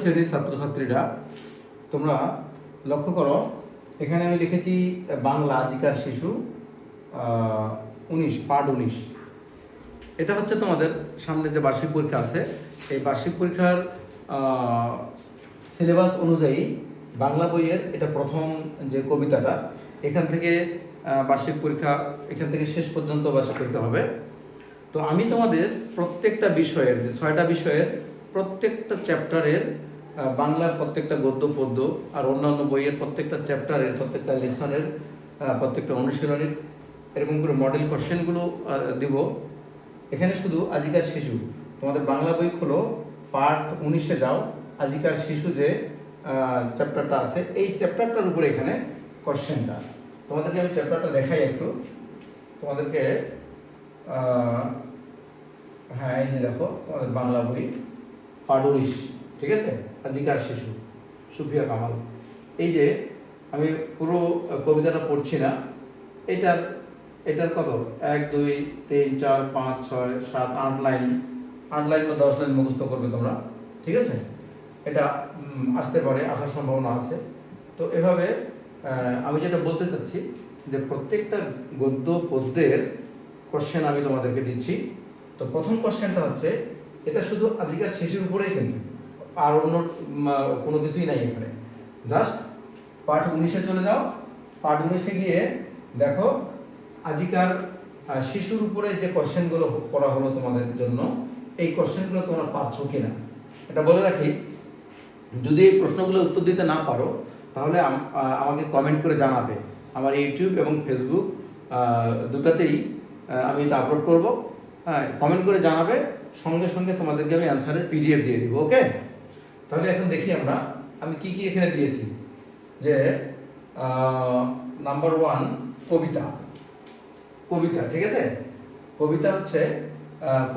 শ্রেণির ছাত্রছাত্রীরা, তোমরা লক্ষ্য করো, এখানে আমি লিখেছি বাংলা আজিকার শিশু উনিশ, পার্ট উনিশ। এটা হচ্ছে তোমাদের সামনে যে বার্ষিক পরীক্ষা আছে, এই বার্ষিক পরীক্ষার সিলেবাস অনুযায়ী বাংলা বইয়ের এটা প্রথম যে কবিতাটা, এখান থেকে বার্ষিক পরীক্ষা, এখান থেকে শেষ পর্যন্ত বার্ষিক পরীক্ষা হবে। তো আমি তোমাদের প্রত্যেকটা বিষয়ের, যে ছয়টা বিষয়ের প্রত্যেকটা চ্যাপ্টারের বাংলার প্রত্যেকটা গদ্য পদ্য আর অন্যান্য বইয়ের প্রত্যেকটা চ্যাপ্টারের, প্রত্যেকটা লেসনের প্রত্যেকটা অনুশীলনের এরকম করে মডেল কোশ্চেনগুলো দিব। এখানে শুধু আজিকার শিশু। তোমাদের বাংলা বই খোলো পার্ট উনিশে যাও, আজিকার শিশু যে চ্যাপ্টারটা আছে, এই চ্যাপ্টারটার উপরে এখানে কোশ্চেনটা তোমাদেরকে আমি চ্যাপ্টারটা দেখাই একটু। তোমাদেরকে হ্যাঁ এই যে দেখো, তোমাদের বাংলা বই। উনিশ ঠিক আছে? আজিকার শিশু, সুফিয়া কামাল। এই যে, আমি পুরো কবিতাটা পড়ছি না, এটার এটার কত? এক, দুই, তিন, চার, পাঁচ, ছয়, সাত, আট লাইন। আট লাইন বা দশ লাইন মুখস্থ করবে তোমরা, ঠিক আছে? এটা আসতে পারে, আসার সম্ভাবনা আছে। তো এভাবে আমি যেটা বলতে চাচ্ছি, যে প্রত্যেকটা গদ্য, পদ্যের কোশ্চেন আমি তোমাদেরকে দিচ্ছি। তো প্রথম কোশ্চেনটা হচ্ছে এটা শুধু আজিকার শিশুর উপরেই কিন্তু। আর অন্য কোনো কিছুই নাই এখানে। জাস্ট পার্ট উনিশে চলে যাও। পার্ট উনিশে গিয়ে দেখো, আজিকার শিশুর উপরে যে কোশ্চেনগুলো করা হলো তোমাদের জন্য, এই কোশ্চেনগুলো তোমরা পারছ কিনা? এটা বলে রাখি, যদি এই প্রশ্নগুলো উত্তর দিতে না পারো, তাহলে আমাকে কমেন্ট করে জানাবে। আমার ইউটিউব এবং ফেসবুক দুটাতেই আমি এটা আপলোড করব। হ্যাঁ কমেন্ট করে জানাবে, সঙ্গে সঙ্গে তোমাদেরকে আমি অ্যান্সারের পিডিএফ দিয়ে দিব ওকে তাহলে এখন দেখি আমরা, আমি কি কি এখানে দিয়েছি? যে নাম্বার ওয়ান কবিতা। কবিতা, ঠিক আছে? কবিতা হচ্ছে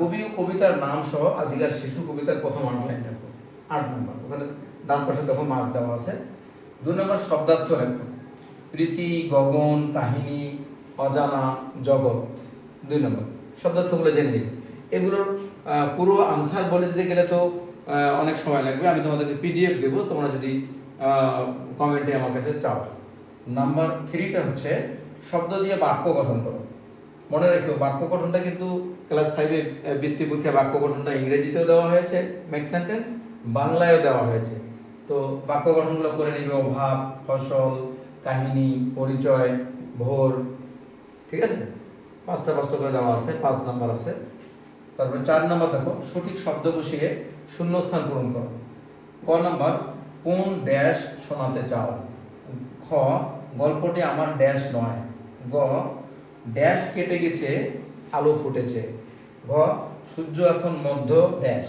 কবি ও কবিতার নাম সহ আজিকার শিশু কবিতার প্রথম আট লাইন লেখো। আট নম্বর ওখানে ডান পাশে দেখো মার্ক দেওয়া আছে। দু নম্বর শব্দার্থ লেখো। প্রীতি গগন, কাহিনী, অজানা, জগৎ। দুই নম্বর শব্দার্থগুলো জেনে নিই। এগুলোর পুরো আনসার বলে দিতে গেলে তো অনেক সময় লাগবে। আমি তোমাদেরকে পিডিএফ দেবো, তোমরা যদি কমেন্টে আমার কাছে চাও। নাম্বার থ্রিটা হচ্ছে, শব্দ দিয়ে বাক্য গঠন করো। মনে রেখো, বাক্য গঠনটা কিন্তু ক্লাস ফাইভে বৃত্তি পরীক্ষায় বাক্য গঠনটা ইংরেজিতেও দেওয়া হয়েছে মেক সেন্টেন্স বাংলায়ও দেওয়া হয়েছে। তো বাক্য গঠনগুলো করে নিবে, অভাব, ফসল, কাহিনী, পরিচয়, ভোর, ঠিক আছে? পাঁচটা পাঁচটা করে দেওয়া আছে, পাঁচ নাম্বার আছে। তারপরে চার নাম্বার দেখো, সঠিক শব্দ বসিয়ে শূন্যস্থান পূরণ করো। ক নাম্বার, কোন ড্যাশ শোনাতে চাও? খ, গল্পটি আমার ড্যাশ নয়। গ, ড্যাশ কেটে গেছে, আলো ফুটেছে। ঘ, সূর্য এখন মধ্য ড্যাশ।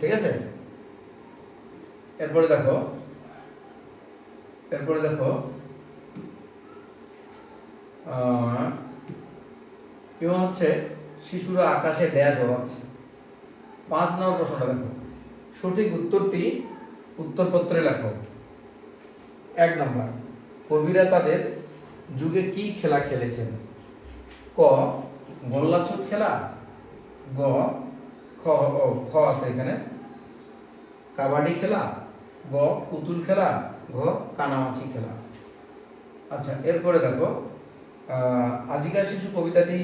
ঠিক আছে? এরপরে দেখো এরপরে দেখো এবং হচ্ছে শিশুরা আকাশে ড্যাশ ওড়াচ্ছে পাঁচ নম্বর প্রশ্নটা দেখো। সঠিক উত্তরটি উত্তরপত্রে লেখো। এক নম্বর, কবিরা তাদের যুগে কি খেলা খেলেছেন? ক, গোল্লাছুট খেলা? গ, খ খ আছে এখানে। কাবাডি খেলা? গ, পুতুল খেলা? ঘ, কানামাছি খেলা। আচ্ছা এরপরে দেখো আজিকার শিশু কবিতাটি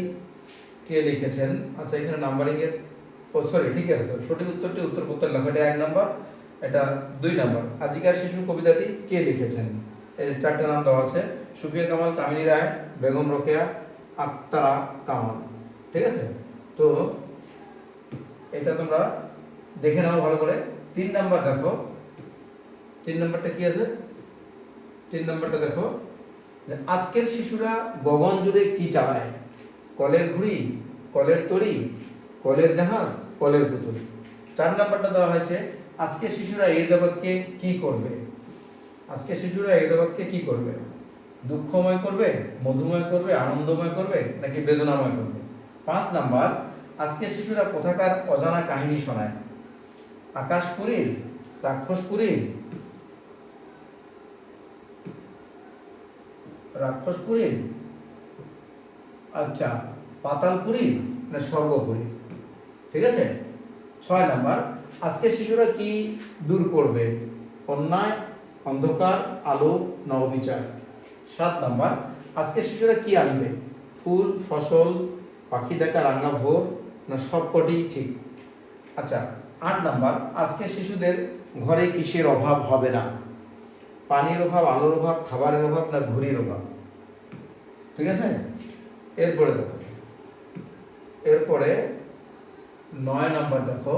কে লিখেছেন? আচ্ছা এখানে নাম্বারিং এর ও সরি ঠিক আছে তো। সঠিক উত্তরটি উত্তর উত্তর লেখা এটা এক নম্বর এটা দুই নম্বর আজিকার শিশু কবিতাটি কে লিখেছেন? এই চারটে নাম দেওয়া আছে। সুফিয়া কামাল, কামিনী রায়, বেগম রোকেয়া, আক্তারা কামাল। ঠিক আছে? তো এটা তোমরা দেখে নাও ভালো করে। তিন নাম্বার দেখো। তিন নাম্বারটা কি আছে? তিন নাম্বারটা দেখো। আজকের শিশুরা গগন জুড়ে কি চালায়? কলের ঘুড়ি কলের তরি, কলের জাহাজ, কলের পুতুল। চার নাম্বারটা দেওয়া হয়েছে আজকের শিশুরা এই জগৎকে কি করবে? আজকে শিশুরা এই জগৎকে কি করবে? দুঃখময় করবে, মধুময় করবে, আনন্দময় করবে, নাকি বেদনাময় করবে? পাঁচ নাম্বার, আজকে শিশুরা কোথাকার অজানা কাহিনী শোনায়? আকাশপুরীর রাক্ষসপুরীর রাক্ষসপুরীর আচ্ছা পাতালপুরীর না স্বর্গপুরীর ঠিক আছে? ছয় নাম্বার, আজকে শিশুরা কি দূর করবে? অন্যায়, অন্ধকার, আলো, নববিচার? সাত নাম্বার, আজকে শিশুরা কি আনবে? ফুল, ফসল, পাখি দেখা, রাঙা ভোর না সবকটি ঠিক? আচ্ছা আট নাম্বার, আজকে শিশুদের ঘরে কিসের অভাব হবে না? পানির অভাব, আলোর অভাব, খাবারের অভাব না ঘুরির অভাব? ঠিক আছে? এরপরে দেখো। এরপরে নয় নাম্বার দেখো।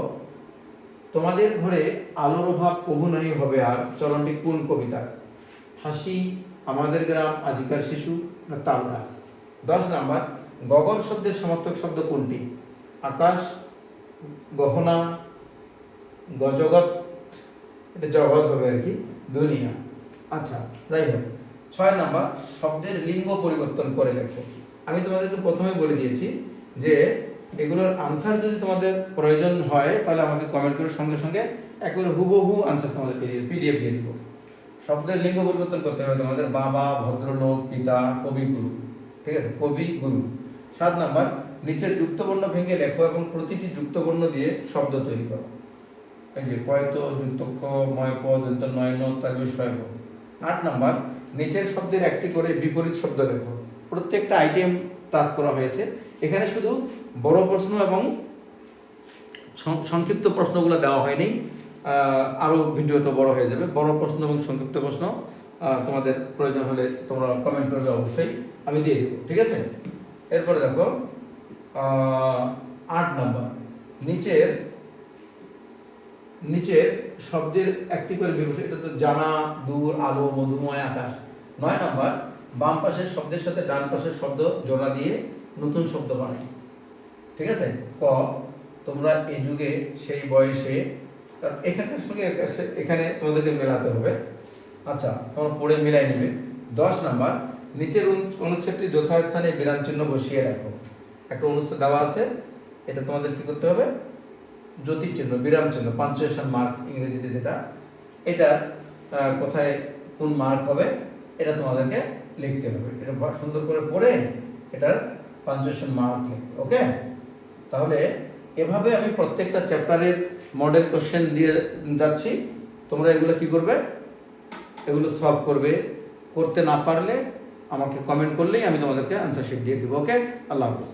তোমাদের ঘরে আলোর অভাব কবু নাই হবে আর চরণটি কোন কবিতা হাসি, আমাদের গ্রাম, আজিকার শিশু না তাল গাছ দশ নাম্বার, গগন শব্দের সমর্থক শব্দ কোনটি? আকাশ, গহনা গজগৎ এটা জগৎ হবে আর কি, দুনিয়া। আচ্ছা যাই হোক। ছয় নাম্বার, শব্দের লিঙ্গ পরিবর্তন করে লেখো। আমি তোমাদেরকে প্রথমে বলে দিয়েছি যে এগুলোর আনসার যদি তোমাদের প্রয়োজন হয়, তাহলে আমাকে কমেন্ট করে সঙ্গে সঙ্গে। একবারে হুবহু আনসার তোমাদের পিডিএফ দিয়ে দিব। শব্দের লিঙ্গ পরিবর্তন করতে হবে তোমাদের। বাবা, ভদ্রলোক, পিতা কবি গুরু ঠিক আছে? কবি গুরু সাত নাম্বার, নিচের যুক্তবর্ণ ভেঙে লেখো এবং প্রতিটি যুক্তবর্ণ দিয়ে শব্দ তৈরি করো। এই যে কয়ত, যুক্তক্ষ ময়প দন্ত নয়ন তালবে শয়ব আট নাম্বার, নিচের শব্দের একটি করে বিপরীত শব্দ লেখো। প্রত্যেকটা আইটেম টাচ করা হয়েছে। এখানে শুধু বড় প্রশ্ন এবং সংক্ষিপ্ত প্রশ্নগুলো দেওয়া হয়নি। আরও আরও ভিডিওটা বড় হয়ে যাবে। বড় প্রশ্ন এবং সংক্ষিপ্ত প্রশ্ন তোমাদের প্রয়োজন হলে তোমরা কমেন্ট করবে অবশ্যই। আমি দিয়ে দেবো, ঠিক আছে? এরপরে দেখো আট নম্বর। নিচের নিচের শব্দের একটি করে বিভূষণ এটা তো জানা, দূর, আলো, মধুময়, আকাশ। নয় নাম্বার বাম পাশের শব্দের সাথে ডান পাশের শব্দ জোড়া দিয়ে নতুন শব্দ বানাই। ঠিক আছে? ক, তোমরা এই যুগে সেই বয়সে এখানকার সঙ্গে এখানে তোমাদেরকে মেলাতে হবে। আচ্ছা তোমরা পড়ে মিলাই নেবে। দশ নাম্বার, নিচের অনু- অনুচ্ছেদটি যথাস্থানে বিরাম চিহ্ন বসিয়ে রাখো। একটা অনুচ্ছেদ দেওয়া আছে, এটা তোমাদের কি করতে হবে? জ্যোতি চিহ্ন, বিরাম চিহ্ন, পাঞ্চুয়েশন মার্কস ইংরেজিতে যেটা, এটা কোথায় কোন মার্ক হবে, এটা তোমাদেরকে লিখতে হবে। এটা সুন্দর করে পড়ে এটার পাঞ্চুয়েশন মার্ক লিখবে ওকে তাহলে এভাবে আমি প্রত্যেকটা চ্যাপ্টারের মডেল কোশ্চেন দিয়ে যাচ্ছি। তোমরা এগুলো কি করবে? এগুলো সলভ করবে। করতে না পারলে আমাকে কমেন্ট করলেই আমি তোমাদেরকে আনসার শিট দিয়ে দেবো ওকে আল্লাহ হাফিজ।